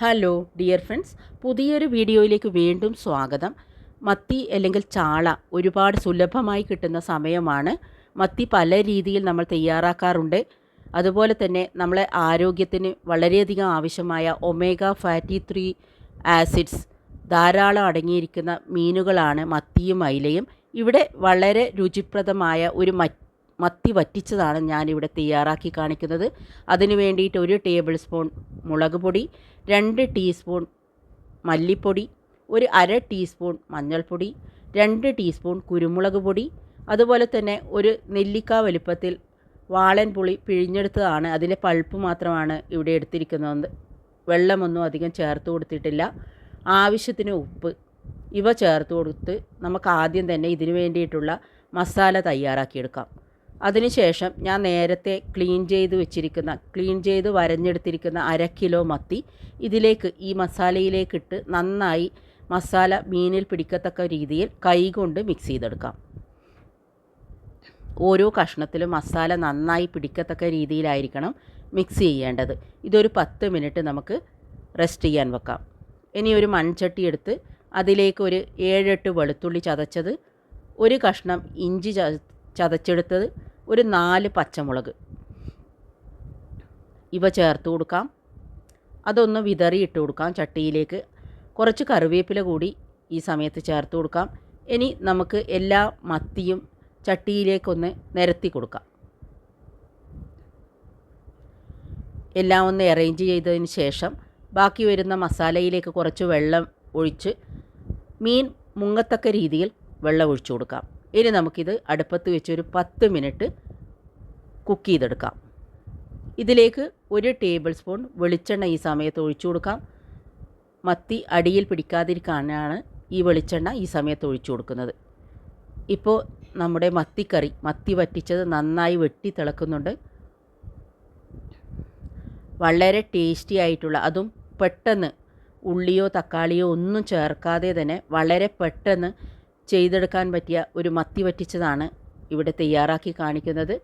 Hello dear friends പുതിയൊരു വീഡിയോയിലേക്ക് വീണ്ടും സ്വാഗതം. മത്തി അല്ലെങ്കിൽ ചാള ഒരുപാട് സുലഭമായി കിട്ടുന്ന സമയമാണ്. മത്തി പല രീതിയിൽ നമ്മൾ തയ്യാറാക്കാറുണ്ട്. അതുപോലെ തന്നെ നമ്മളെ ആരോഗ്യത്തിന് വളരെയധികം ആവശ്യമായ ഒമേഗ ഫാറ്റി ത്രീ ആസിഡ്സ് ധാരാളം അടങ്ങിയിരിക്കുന്ന മീനുകളാണ് മത്തിയും അയിലയും. ഇവിടെ വളരെ രുചിപ്രദമായ ഒരു മത്തി വറ്റിച്ചതാണ് ഞാനിവിടെ തയ്യാറാക്കി കാണിക്കുന്നത്. അതിന് വേണ്ടിയിട്ട് ഒരു ടേബിൾ സ്പൂൺ മുളക് പൊടി രണ്ട് ടീസ്പൂൺ മല്ലിപ്പൊടി ഒരു അര ടീസ്പൂൺ മഞ്ഞൾപ്പൊടി രണ്ട് ടീസ്പൂൺ കുരുമുളക് പൊടി അതുപോലെ തന്നെ ഒരു നെല്ലിക്ക വലുപ്പത്തിൽ വാളൻ പുളി പിഴിഞ്ഞെടുത്തതാണ്. അതിന്റെ പൾപ്പ് മാത്രമാണ് ഇവിടെ എടുത്തിരിക്കുന്നത്. വെള്ളമൊന്നും അധികം ചേർത്ത് കൊടുത്തിട്ടില്ല. ആവശ്യത്തിന് ഉപ്പ് ഇവ ചേർത്ത് കൊടുത്ത് നമുക്ക് ആദ്യം തന്നെ ഇതിനു വേണ്ടിയിട്ടുള്ള മസാല തയ്യാറാക്കിയെടുക്കാം. അതിനുശേഷം ഞാൻ നേരത്തെ ക്ലീൻ ചെയ്ത് വെച്ചിരിക്കുന്ന ക്ലീൻ ചെയ്ത് വരഞ്ഞെടുത്തിരിക്കുന്ന അര കിലോ മത്തി ഇതിലേക്ക് ഈ മസാലയിലേക്കിട്ട് നന്നായി മസാല മീനിൽ പിടിക്കത്തക്ക രീതിയിൽ കൈകൊണ്ട് മിക്സ് ചെയ്തെടുക്കാം. ഓരോ കഷ്ണത്തിലും മസാല നന്നായി പിടിക്കത്തക്ക രീതിയിലായിരിക്കണം മിക്സ് ചെയ്യേണ്ടത്. ഇതൊരു പത്ത് മിനിറ്റ് നമുക്ക് റെസ്റ്റ് ചെയ്യാൻ വെക്കാം. ഇനി ഒരു മൺചട്ടി എടുത്ത് അതിലേക്ക് ഒരു ഏഴെട്ട് വെളുത്തുള്ളി ചതച്ചത് ഒരു കഷ്ണം ഇഞ്ചി ചതച്ചെടുത്തത് ഒരു നാല് പച്ചമുളക്. ഇവ ചേർത്ത് കൊടുക്കാം. അതൊന്ന് വിതറി ഇട്ട് കൊടുക്കാം ചട്ടിയിലേക്ക്. കുറച്ച് കറിവേപ്പില കൂടി ഈ സമയത്ത് ചേർത്ത് കൊടുക്കാം. ഇനി നമുക്ക് എല്ലാ മത്തിയും ചട്ടിയിലേക്കൊന്ന് നിരത്തി കൊടുക്കാം. എല്ലാം ഒന്ന് അറേഞ്ച് ചെയ്തതിന് ശേഷം ബാക്കി വരുന്ന മസാലയിലേക്ക് കുറച്ച് വെള്ളം ഒഴിച്ച് മീൻ മുങ്ങത്തക്ക രീതിയിൽ വെള്ളം ഒഴിച്ചു കൊടുക്കാം. ഇനി നമുക്കിത് അടുപ്പത്ത് വെച്ച് ഒരു പത്ത് മിനിറ്റ് കുക്ക് ചെയ്തെടുക്കാം. ഇതിലേക്ക് ഒരു ടേബിൾ സ്പൂൺ വെളിച്ചെണ്ണ ഈ സമയത്ത് ഒഴിച്ചു കൊടുക്കാം. മത്തി അടിയിൽ പിടിക്കാതിരിക്കാനാണ് ഈ വെളിച്ചെണ്ണ ഈ സമയത്ത് ഒഴിച്ചു കൊടുക്കുന്നത്. ഇപ്പോൾ നമ്മുടെ മത്തിക്കറി മത്തി വറ്റിച്ചത് നന്നായി വെട്ടി തിളക്കുന്നുണ്ട്. വളരെ ടേസ്റ്റി ആയിട്ടുള്ള അതും പെട്ടെന്ന് ഉള്ളിയോ തക്കാളിയോ ഒന്നും ചേർക്കാതെ തന്നെ വളരെ പെട്ടെന്ന് ചെയ്തെടുക്കാൻ പറ്റിയ ഒരു മത്തി വറ്റിച്ചതാണ് ഇവിടെ തയ്യാറാക്കി കാണിക്കുന്നത്.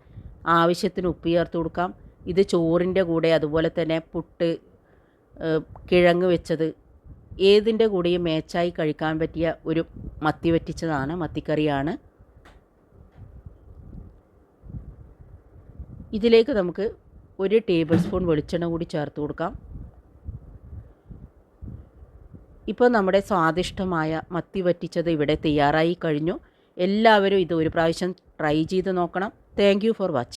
ആവശ്യത്തിന് ഉപ്പ് ചേർത്ത് കൊടുക്കാം. ഇത് ചോറിന്റെ കൂടെ അതുപോലെ തന്നെ പുട്ട് കിഴങ്ങ് വെച്ചത് ഏതിന്റെ കൂടെയും മേച്ചായി കഴിക്കാൻ പറ്റിയ ഒരു മത്തി വറ്റിച്ചതാണ് മത്തിക്കറിയാണ്. ഇതിലേക്ക് നമുക്ക് ഒരു ടേബിൾ സ്പൂൺ വെളിച്ചെണ്ണ കൂടി ചേർത്ത് കൊടുക്കാം. ഇപ്പോൾ നമ്മുടെ സ്വാദിഷ്ടമായ മത്തി വറ്റിച്ചത് ഇവിടെ തയ്യാറായി കഴിഞ്ഞു. എല്ലാവരും ഇത് ഒരു പ്രാവശ്യം ട്രൈ ചെയ്ത് നോക്കണം. Thank for watching.